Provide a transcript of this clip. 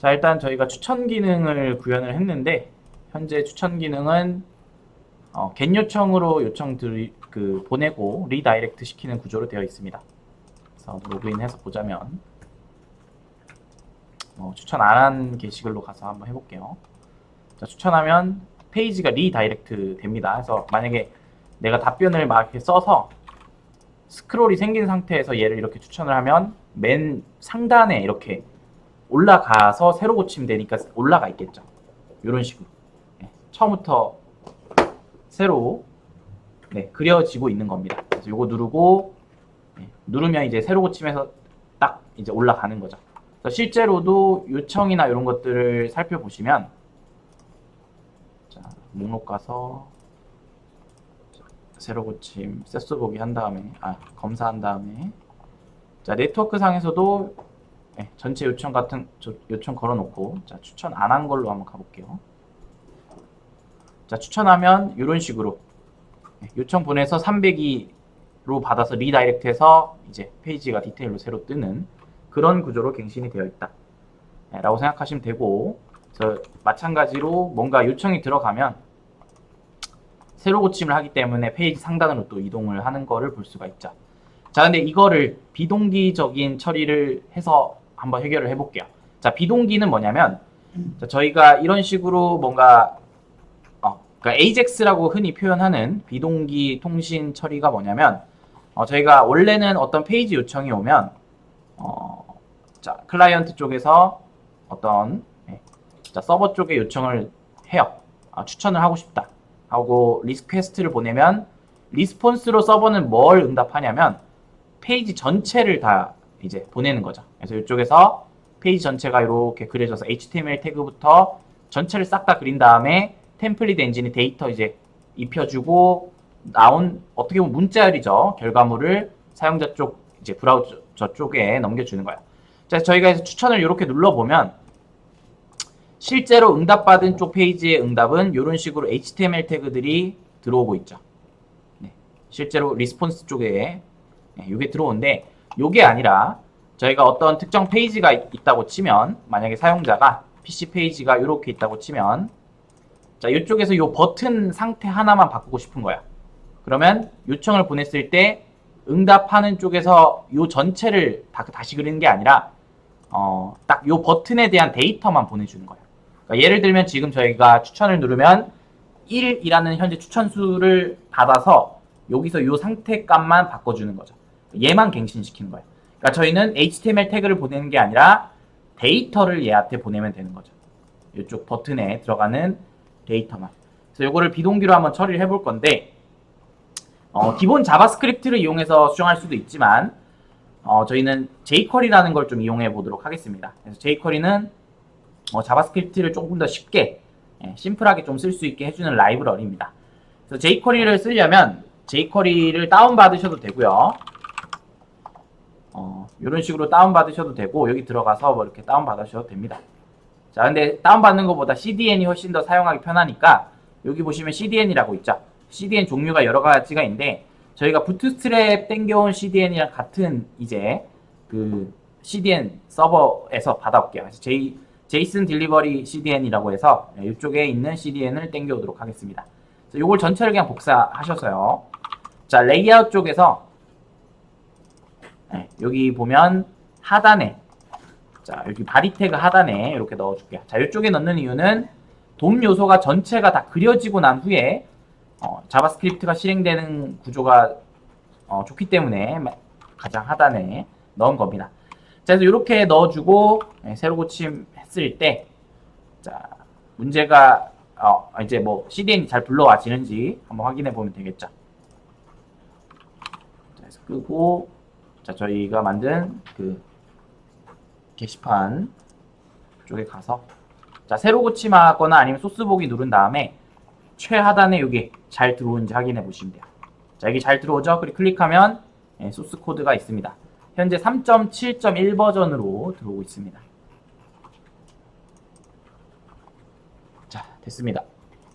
자, 일단 저희가 추천 기능을 구현을 했는데 현재 추천 기능은 어, get 요청으로 요청 들, 그 보내고 리다이렉트 시키는 구조로 되어 있습니다. 그래서 로그인해서 보자면 어, 추천 안 한 게시글로 가서 한번 해볼게요. 자, 추천하면 페이지가 리다이렉트 됩니다. 그래서 만약에 내가 답변을 막 이렇게 써서 스크롤이 생긴 상태에서 얘를 이렇게 추천을 하면 맨 상단에 이렇게 올라가서 새로 고치면 되니까 올라가 있겠죠. 이런 식으로 네, 처음부터 새로 네, 그려지고 있는 겁니다. 그래서 이거 누르고 네, 누르면 이제 새로 고침해서 딱 이제 올라가는 거죠. 실제로도 요청이나 이런 것들을 살펴보시면 자, 목록 가서 새로 고침 세수 보기 한 다음에 아 검사한 다음에 자 네트워크 상에서도 네, 전체 요청 같은 저- 요청 걸어놓고 자 추천 안 한 걸로 한번 가볼게요. 자 추천하면 이런 식으로 네, 요청 보내서 302로 받아서 리다이렉트해서 이제 페이지가 디테일로 새로 뜨는 그런 구조로 갱신이 되어 있다. 네, 라고 생각하시면 되고 그래서 마찬가지로 뭔가 요청이 들어가면 새로 고침을 하기 때문에 페이지 상단으로 또 이동을 하는 거를 볼 수가 있죠. 자, 근데 이거를 비동기적인 처리를 해서 한번 해결을 해볼게요. 자, 비동기는 뭐냐면 자, 저희가 이런 식으로 뭔가 어, 그러니까 AJAX라고 흔히 표현하는 비동기 통신 처리가 뭐냐면 어, 저희가 원래는 어떤 페이지 요청이 오면 어, 자, 클라이언트 쪽에서 어떤 예, 자, 서버 쪽에 요청을 해요. 아, 추천을 하고 싶다. 하고 리스퀘스트를 보내면 리스폰스로 서버는 뭘 응답하냐면 페이지 전체를 다 이제 보내는 거죠. 그래서 이쪽에서 페이지 전체가 이렇게 그려져서 HTML 태그부터 전체를 싹 다 그린 다음에 템플릿 엔진이 데이터 이제 입혀주고 나온 어떻게 보면 문자열이죠. 결과물을 사용자 쪽 이제 브라우저 쪽에 넘겨주는 거예요. 자, 저희가 추천을 이렇게 눌러보면 실제로 응답받은 쪽 페이지의 응답은 이런 식으로 HTML 태그들이 들어오고 있죠. 네, 실제로 리스폰스 쪽에 네, 이게 들어오는데 이게 아니라 저희가 어떤 특정 페이지가 있- 있다고 치면 만약에 사용자가 PC 페이지가 이렇게 있다고 치면 자 이쪽에서 이 버튼 상태 하나만 바꾸고 싶은 거야. 그러면 요청을 보냈을 때 응답하는 쪽에서 이 전체를 다, 다시 그리는 게 아니라 어, 딱이 버튼에 대한 데이터만 보내주는 거예요. 그러니까 예를 들면 지금 저희가 추천을 누르면 1이라는 현재 추천 수를 받아서 여기서 이 상태 값만 바꿔주는 거죠. 얘만 갱신시키는 거예요. 그러니까 저희는 HTML 태그를 보내는 게 아니라 데이터를 얘한테 보내면 되는 거죠. 이쪽 버튼에 들어가는 데이터만. 그래서 이거를 비동기로 한번 처리를 해볼 건데 어, 기본 자바스크립트를 이용해서 수정할 수도 있지만 어, 저희는 jQuery라는 걸 좀 이용해 보도록 하겠습니다. 그래서 jQuery는 어, 자바스크립트를 조금 더 쉽게 예, 심플하게 좀 쓸 수 있게 해주는 라이브러리입니다. 그래서 jQuery를 쓰려면 jQuery를 다운 받으셔도 되고요. 어, 이런 식으로 다운 받으셔도 되고 여기 들어가서 뭐 이렇게 다운 받으셔도 됩니다. 자, 근데 다운 받는 것보다 CDN이 훨씬 더 사용하기 편하니까 여기 보시면 CDN이라고 있죠. CDN 종류가 여러 가지가 있는데 저희가 부트스트랩 땡겨온 CDN이랑 같은 이제 그 CDN 서버에서 받아올게요. J, 제이슨 딜리버리 CDN이라고 해서 이쪽에 있는 CDN을 땡겨오도록 하겠습니다. 이걸 전체를 그냥 복사하셔서요. 자, 레이아웃 쪽에서 네, 여기 보면 하단에 자 여기 바디 태그 하단에 이렇게 넣어줄게요. 자 이쪽에 넣는 이유는 돔 요소가 전체가 다 그려지고 난 후에 어, 자바스크립트가 실행되는 구조가 어, 좋기 때문에 마- 가장 하단에 넣은 겁니다. 자 그래서 이렇게 넣어주고 네, 새로 고침했을 때 자 문제가 어, 이제 뭐 CDN이 잘 불러와지는지 한번 확인해 보면 되겠죠. 자, 그래서 끄고 자 저희가 만든 그 게시판 쪽에 가서 자 새로 고침하거나 아니면 소스 보기 누른 다음에 최하단에 여기 잘 들어오는지 확인해 보시면 돼요. 자 여기 잘 들어오죠? 그리고 클릭하면 예, 소스 코드가 있습니다. 현재 3.7.1 버전으로 들어오고 있습니다. 자 됐습니다.